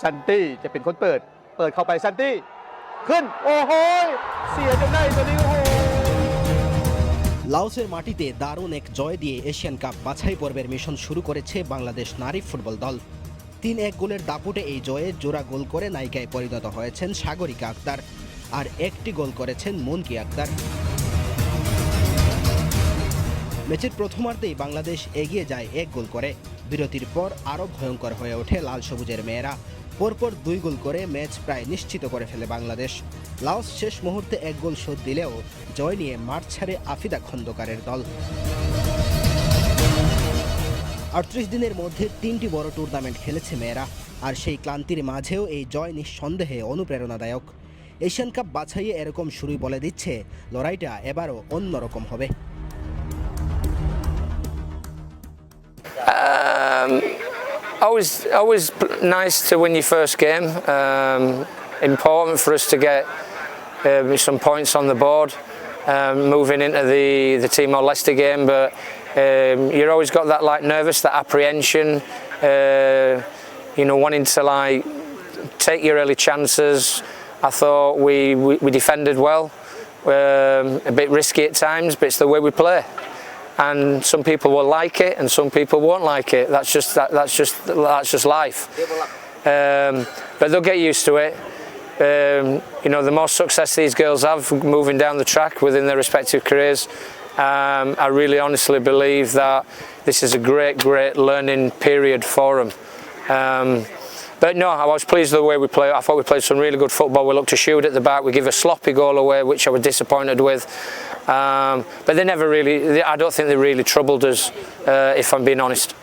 ซันตี้จะเป็นคนเปิด เปิดเข้าไปซันตี้ ขึ้น โอ้โหเสียจนได้ตัวนี้โอ้โห লাওসের মাটিতে দারুণ এক জয় দিয়ে এশিয়ান কাপ বাছাই পর্বের মিশন শুরু করেছে বাংলাদেশ নারী ফুটবল দল তিন এক গোলের দাপুটে এই জয়ে জোড়া গোল করে নায়িকায় পরিণত হয়েছেন সাগরিকা আক্তার আর একটি গোল করেছেন মুনকি আক্তার ম্যাচের প্রথমার্ধেই বাংলাদেশ এগিয়ে যায় এক গোল করে। বিরতির পর আরও ভয়ঙ্কর হয়ে ওঠে লাল সবুজের মেয়েরা। পরপর দুই গোল করে ম্যাচ প্রায় নিশ্চিত করে ফেলে বাংলাদেশ। লাওস শেষ মুহূর্তে এক গোল শোধ দিলেও জয় নিয়ে মাঠ ছাড়ে আফিদা খন্দকারের দল। আটত্রিশ দিনের মধ্যে তিনটি বড় টুর্নামেন্ট খেলেছে মেয়েরা, আর সেই ক্লান্তির মাঝেও এই জয় নিঃসন্দেহে অনুপ্রেরণাদায়ক। এশিয়ান কাপ বাছাইয়ে এরকম শুরুই বলে দিচ্ছে, লড়াইটা এবারও অন্যরকম হবে। Um, always, always nice to win your first game. Um, important for us to get uh, some points on the board, um, moving into the the Timor Leicester game. But um, you're always got that like nervous, that apprehension. Uh, you know, wanting to like take your early chances. I thought we we, we defended well. Um, a bit risky at times, but it's the way we play and some people will like it and some people won't like it that's just that, that's just that's just life um, but they'll get used to it um, you know the more success these girls have moving down the track within their respective careers um, I really honestly believe that this is a great great learning period for them um, but no, I was pleased with the way we played. I thought we played some really good football. We looked to shoot at the back. We gave a sloppy goal away, which I was disappointed with. Um, but they never really, I don't think they really troubled us, uh, if I'm being honest.